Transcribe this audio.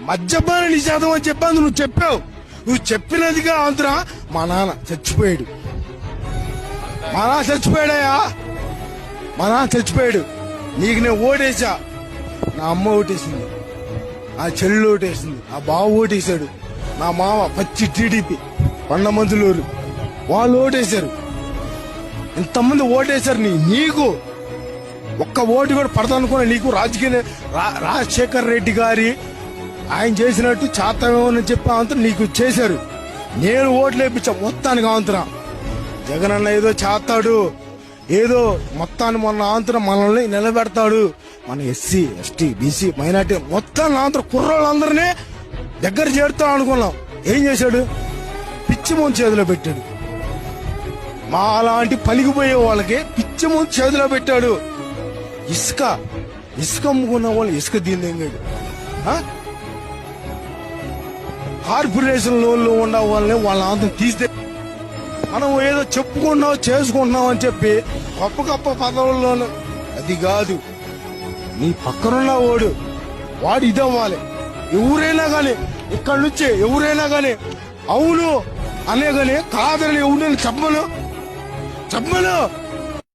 మద్యపాన నిషేధం అని చెప్పాను నువ్వు చెప్పావు. నువ్వు చెప్పినదిగా ఆంధ్ర మా నాన్న చచ్చిపోయాడు. మా నాన్న చచ్చిపోయాడయా మా నాన్న చచ్చిపోయాడు. నీకు నేను ఓటేసా నా అమ్మ ఓటేసింది. నా చెల్లి ఓటేసింది. నా బావ ఓటేశాడు. నా మామ పచ్చి టీడీపీ కొండమంతులూరు. వాళ్ళు ఓటేశారు. ఇంతమంది ఓటేశారు నీ నీకు. ఒక్క ఓటు కూడా పడదనుకున్నా నీకు రాజకీయ రా- రాజశేఖర్ రెడ్డి గారి ఆయన చేసినట్టు చేస్తామేమని చెప్పి అంతా నీకు చేశారు. నేను ఓట్లు వేయించా మొత్తానికి ఆంతరా జగన్ అన్న ఏదో చేస్తాడు. ఏదో మొత్తాన్ని మొన్న ఆంతరం మనల్ని నిలబెడతాడు. మన ఎస్సీ ఎస్టీ బీసీ మైనార్టీ మొత్తాన్ని ఆంతరం కుర్రోళ్ళందరినీ దగ్గర చేరుతాం అనుకున్నాం. ఏం చేశాడు? పిచ్చి ముందు చేతిలో పెట్టాడు. మా అలాంటి పలిగిపోయే వాళ్ళకి పిచ్చి ముందు చేతిలో పెట్టాడు. ఇసుక ఇసుక అమ్ముకున్న వాళ్ళు ఇసుక దీనింగాడు కార్పొరేషన్ లోన్లు ఉన్న వాళ్ళని వాళ్ళ అంతం తీస్తే మనం ఏదో చెప్పుకున్నాం చేసుకుంటున్నాం అని చెప్పి గొప్ప గొప్ప పదవుల్లోనూ. అది కాదు. నీ పక్కనున్న వాడు వాడు ఇదవ్వాలి. ఎవరైనా కానీ ఇక్కడ నుంచి ఎవరైనా కానీ అవును అనే కానీ కాదని ఎవరైనా చెప్పను? చెప్పను.